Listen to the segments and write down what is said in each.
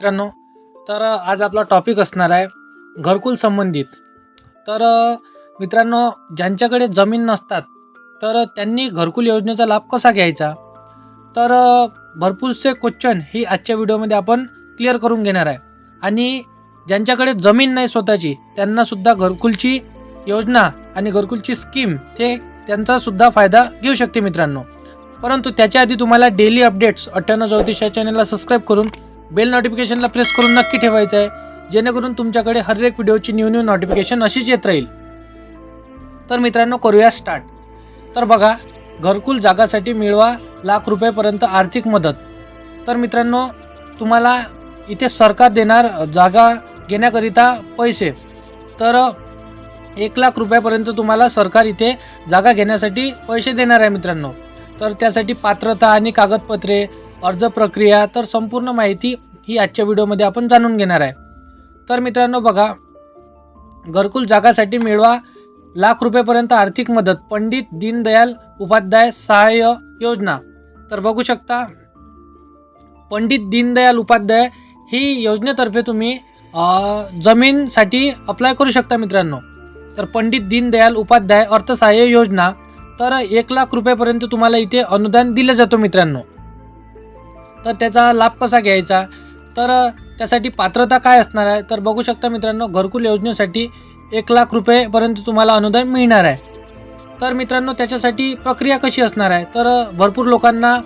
मित्रांनो तर आज आपला टॉपिक असणार आहे घरकुल संबंधित. तर मित्रांनो ज्यांच्याकडे जमीन नसतात तर त्यांनी घरकुल योजनेचा लाभ कसा घ्यायचा? तर भरपूरसे क्वेश्चन ही आजच्या व्हिडिओमध्ये आपण क्लिअर करून घेणार आहे. आणि ज्यांच्याकडे जमीन नाही स्वतःची त्यांनासुद्धा घरकुलची योजना आणि घरकुलची स्कीम ते त्यांचासुद्धा फायदा घेऊ शकते मित्रांनो. परंतु त्याच्या आधी तुम्हाला डेली अपडेट्स अठ्ठ्याण्णव चौतीस या चॅनलला सबस्क्राईब करून बेल नोटिफिकेशनला प्रेस करून नक्की ठेवायचं आहे. जेणेकरून तुमच्याकडे हर एक व्हिडिओची न्यू न्यू नोटिफिकेशन अशीच येत राहील. तर मित्रांनो करूया स्टार्ट तर बघा घरकुल जागासाठी मिळवा लाख रुपयेपर्यंत आर्थिक मदत. तर मित्रांनो तुम्हाला इथे सरकार देणार जागा घेण्याकरिता पैसे. तर एक लाख रुपयापर्यंत तुम्हाला सरकार इथे जागा घेण्यासाठी पैसे देणार आहे मित्रांनो. तर त्यासाठी पात्रता आणि कागदपत्रे अर्ज प्रक्रिया तर संपूर्ण माहिती ही आजच्या व्हिडिओमध्ये आपण जाणून घेणार आहे. तर मित्रांनो बघा घरकुल जागासाठी मिळवा लाख रुपयेपर्यंत आर्थिक मदत पंडित दीनदयाल उपाध्याय सहाय्य योजना. तर बघू शकता पंडित दीनदयाल उपाध्याय ही योजनेतर्फे तुम्ही जमीनसाठी अप्लाय करू शकता मित्रांनो. तर पंडित दीनदयाल उपाध्याय अर्थसहाय्य योजना तर एक लाख रुपयापर्यंत तुम्हाला इथे अनुदान दिलं जातं मित्रांनो. तर त्याचा लाभ कसा घ्यायचा? तर त्यासाठी पात्रता काय असणार आहे? तर बघू शकता मित्रांनो घरकुल योजनेसाठी एक लाख रुपयेपर्यंत तुम्हाला अनुदान मिळणार आहे. तर मित्रांनो त्याच्यासाठी प्रक्रिया कशी असणार आहे? तर भरपूर लोकांना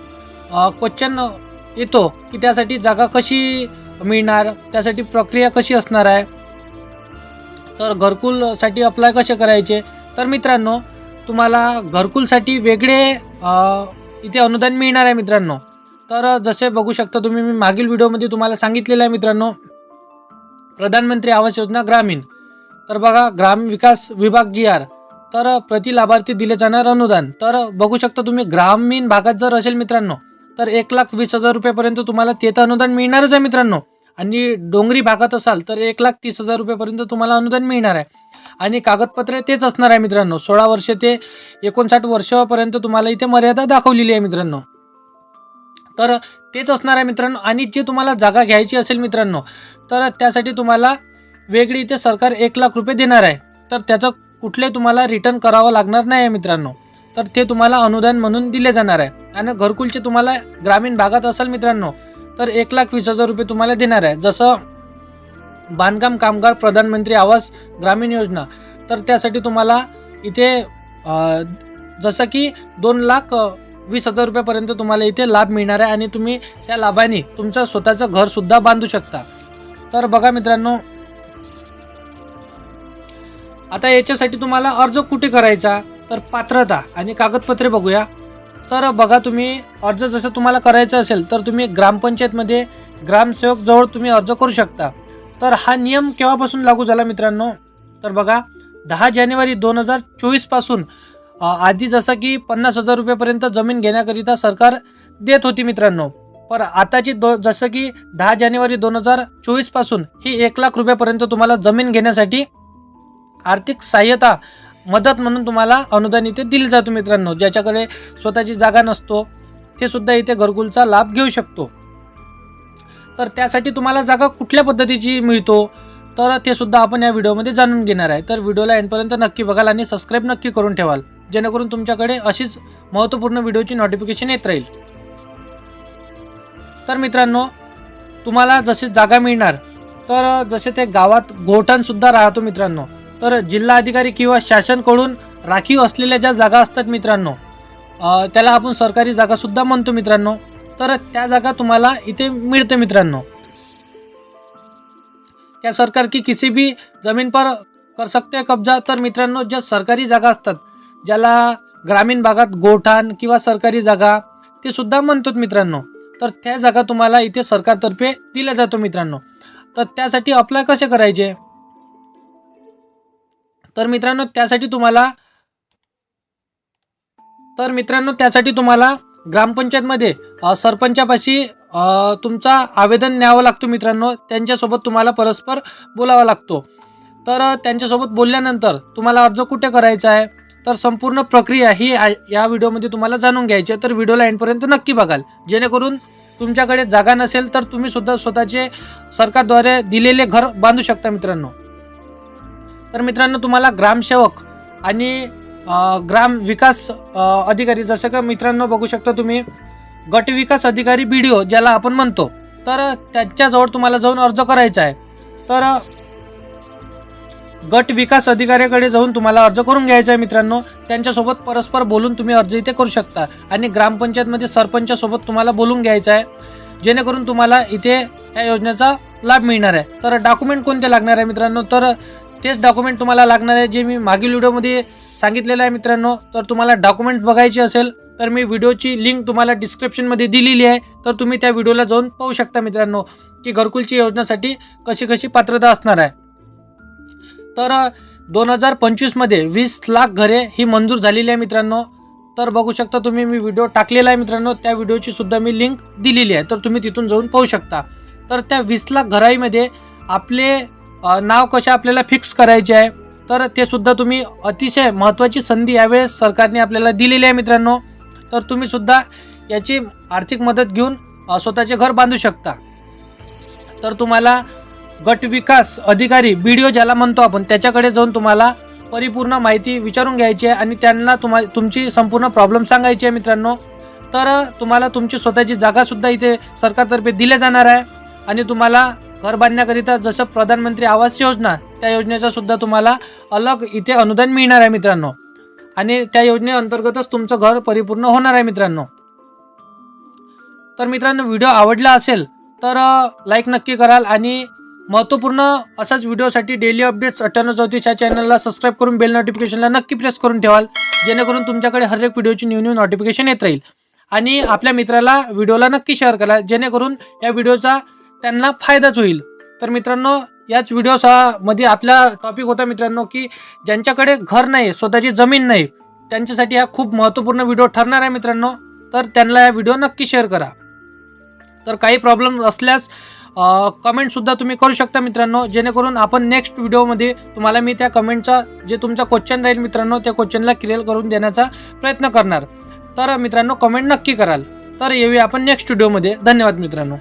क्वेश्चन येतो की त्यासाठी जागा कशी मिळणार? त्यासाठी प्रक्रिया कशी असणार आहे? तर घरकुलसाठी अप्लाय कसे करायचे? तर मित्रांनो तुम्हाला घरकुलसाठी वेगळे इथे अनुदान मिळणार आहे मित्रांनो. तर जसे बघू शकता तुम्ही मी मागील व्हिडिओमध्ये तुम्हाला सांगितलेलं आहे मित्रांनो प्रधानमंत्री आवास योजना ग्रामीण. तर बघा ग्राम विकास विभाग जी आर. तर प्रति लाभार्थी दिले जाणार अनुदान. तर बघू शकता तुम्ही ग्रामीण भागात जर असेल मित्रांनो तर एक लाख वीस हजार रुपयापर्यंत तुम्हाला ते तर अनुदान मिळणारच आहे मित्रांनो. आणि डोंगरी भागात असाल तर एक लाख तीस हजार रुपयापर्यंत तुम्हाला अनुदान मिळणार आहे. आणि कागदपत्रे तेच असणार आहे मित्रांनो. सोळा वर्ष ते एकोणसाठ वर्षापर्यंत तुम्हाला इथे मर्यादा दाखवलेली आहे मित्रांनो. तर तेच असणार आहे मित्रांनो. आणि जे तुम्हाला जागा घ्यायची असेल मित्रांनो तर त्यासाठी तुम्हाला वेगळी इथे सरकार एक लाख रुपये देणार आहे. तर त्याचं कुठले तुम्हाला रिटर्न करावं लागणार नाही आहे मित्रांनो. तर ते तुम्हाला अनुदान म्हणून दिले जाणार आहे. आणि घरकुलचे तुम्हाला ग्रामीण भागात असेल मित्रांनो तर एक लाख वीस हजार रुपये तुम्हाला देणार आहे. जसं बांधकाम कामगार प्रधानमंत्री आवास ग्रामीण योजना तर त्यासाठी तुम्हाला इथे जसं की दोन लाख वीस हजार रुपयापर्यंत तुम्हाला इथे लाभ मिळणार आहे आणि तुम्ही त्या लाभाने तुमचं स्वतःचं घरसुद्धा बांधू शकता. तर बघा मित्रांनो आता याच्यासाठी तुम्हाला अर्ज कुठे करायचा? तर पात्रता आणि कागदपत्रे बघूया. तर बघा तुम्ही अर्ज जसं तुम्हाला करायचं असेल तर तुम्ही ग्रामपंचायतमध्ये ग्रामसेवकजवळ तुम्ही अर्ज करू शकता. तर हा नियम केव्हापासून लागू झाला मित्रांनो? तर बघा दहा जानेवारी दोन हजार चोवीसपासून आधी जसं की पन्नास हजार रुपयापर्यंत जमीन घेण्याकरिता सरकार देत होती मित्रांनो. पर आताची दो जसं की दहा जानेवारी दोन हजार चोवीसपासून ही एक लाख रुपयापर्यंत तुम्हाला जमीन घेण्यासाठी आर्थिक सहाय्यता मदत म्हणून तुम्हाला अनुदान इथे दिली जातं मित्रांनो. ज्याच्याकडे स्वतःची जागा नसतो ते सुद्धा इथे घरकुलचा लाभ घेऊ शकतो. तर त्यासाठी तुम्हाला जागा कुठल्या पद्धतीची मिळतो तर ते सुद्धा आपण या व्हिडिओमध्ये जाणून घेणार आहे. तर व्हिडिओला एंडपर्यंत नक्की बघाल आणि सबस्क्राईब नक्की करून ठेवाल. जेणेकरून तुमच्याकडे अशीच महत्त्वपूर्ण व्हिडिओची नोटिफिकेशन येत राहील. तर मित्रांनो तुम्हाला जशी जागा मिळणार तर जसे ते गावात गोठणसुद्धा राहतो मित्रांनो तर जिल्हा अधिकारी किंवा शासनकडून राखीव असलेल्या ज्या जागा असतात मित्रांनो त्याला आपण सरकारी जागासुद्धा म्हणतो मित्रांनो तर त्या जागा तुम्हाला इथे मिळते मित्रांनो. त्या सरकार की किसी भी जमीन पर कर सकते कब्जा तर मित्रांनो ज्या सरकारी जागा असतात ज्याला ग्रामीण भागात गोठाण किंवा सरकारी जागा ते सुद्धा म्हणतात मित्रांनो. तर त्या जागा तुम्हाला इथे सरकारतर्फे दिल्या जातो मित्रांनो. तर त्यासाठी अप्लाय कसे करायचे? तर मित्रांनो त्यासाठी तुम्हाला तर मित्रांनो त्यासाठी तुम्हाला ग्रामपंचायतमध्ये सरपंचापाशी तुमचा आवेदन न्यावं लागतो मित्रांनो. त्यांच्यासोबत तुम्हाला परस्पर बोलावा लागतो. तर त्यांच्यासोबत बोलल्यानंतर तुम्हाला अर्ज कुठे करायचा आहे? तर संपूर्ण प्रक्रिया ही या व्हिडिओमध्ये तुम्हाला जाणून घ्यायची आहे. तर व्हिडिओला एंडपर्यंत नक्की बघाल. जेणेकरून तुमच्याकडे जागा नसेल तर तुम्ही सुद्धा स्वतःचे सरकारद्वारे दिलेले घर बांधू शकता मित्रांनो. तर मित्रांनो तुम्हाला ग्रामसेवक आणि ग्राम विकास अधिकारी जसं का मित्रांनो बघू शकता तुम्ही गट विकास अधिकारी बी डी ओ ज्याला आपण म्हणतो तर त्यांच्याजवळ तुम्हाला जाऊन अर्ज करायचा आहे. तर गट विकास अधिकाऱ्याकडे जाऊन तुम्हाला अर्ज करून घ्यायचा आहे मित्रांनो. त्यांच्यासोबत परस्पर बोलून तुम्ही अर्ज इथे करू शकता. आणि ग्रामपंचायतमध्ये सरपंचासोबत तुम्हाला बोलून घ्यायचं आहे. जेणेकरून तुम्हाला इथे या योजनेचा लाभ मिळणार आहे. तर डॉक्युमेंट कोणते लागणार आहे मित्रांनो? तर तेच डॉक्युमेंट तुम्हाला लागणार आहे जे मी मागील व्हिडिओमध्ये सांगितलेलं आहे मित्रांनो. तर तुम्हाला डॉक्युमेंट बघायचे असेल तर मी व्हिडिओची लिंक तुम्हाला डिस्क्रिप्शनमध्ये दिलेली आहे. तर तुम्ही त्या व्हिडिओला जाऊन पाहू शकता मित्रांनो की घरकुलची योजनासाठी कशी कशी पात्रता असणार आहे. तर दोन हजार पंचवीसमध्ये वीस लाख घरे ही मंजूर झालेली आहे मित्रांनो. तर बघू शकता तुम्ही मी व्हिडिओ टाकलेला आहे मित्रांनो. त्या व्हिडिओची सुद्धा मी लिंक दिलेली आहे. तर तुम्ही तिथून जाऊन पाहू शकता. तर त्या वीस लाख घराईमध्ये आपले नाव कसे आपल्याला फिक्स करायचे आहे तर ते सुद्धा तुम्ही अतिशय महत्त्वाची संधी यावेळेस सरकारने आपल्याला दिलेली आहे मित्रांनो. तर तुम्ही सुद्धा याची आर्थिक मदत घेऊन स्वतःचे घर बांधू शकता. तर तुम्हाला गट विकास अधिकारी बी डी ओ ज्याला म्हणतो आपण त्याच्याकडे जाऊन तुम्हाला परिपूर्ण माहिती विचारून घ्यायची आहे आणि त्यांना तुम्हा तुमची संपूर्ण प्रॉब्लेम सांगायची आहे मित्रांनो. तर तुम्हाला तुमची स्वतःची जागासुद्धा इथे सरकारतर्फे दिल्या जाणार आहे आणि तुम्हाला घर बांधण्याकरिता जसं प्रधानमंत्री आवास योजना त्या योजनेचा सुद्धा तुम्हाला अलग इथे अनुदान मिळणार आहे मित्रांनो. आणि त्या योजनेअंतर्गतच तुमचं घर परिपूर्ण होणार आहे मित्रांनो. तर मित्रांनो व्हिडिओ आवडला असेल तर लाईक नक्की कराल आणि महत्त्वपूर्ण असाच व्हिडिओसाठी डेली अपडेट्स अठ्ठ्याण्णव चौतीस या चॅनलला सबस्क्राईब करून बेल नोटिफिकेशनला नक्की प्रेस करून ठेवाल जेणेकरून तुमच्याकडे हर एक व्हिडिओची न्यू न्यू नोटिफिकेशन येत राहील. आणि आपल्या मित्राला व्हिडिओला नक्की शेअर करा जेणेकरून या व्हिडिओचा त्यांना फायदाच होईल. तर मित्रांनो याच व्हिडिओमध्ये आपला टॉपिक होता मित्रांनो की ज्यांच्याकडे घर नाही स्वतःची जमीन नाही त्यांच्यासाठी हा खूप महत्त्वपूर्ण व्हिडिओ ठरणार आहे मित्रांनो. तर त्यांना हा व्हिडिओ नक्की शेअर करा. तर काही प्रॉब्लेम असल्यास कमेंटसुद्धा तुम्ही करू शकता मित्रांनो. जेणेकरून आपण नेक्स्ट व्हिडिओमध्ये तुम्हाला मी त्या कमेंटचा जे तुमचा क्वेश्चन राहील मित्रांनो त्या क्वेश्चनला क्लिअर करून देण्याचा प्रयत्न करणार. तर मित्रांनो कमेंट नक्की कराल. तर येऊया आपण नेक्स्ट व्हिडिओमध्ये धन्यवाद मित्रांनो.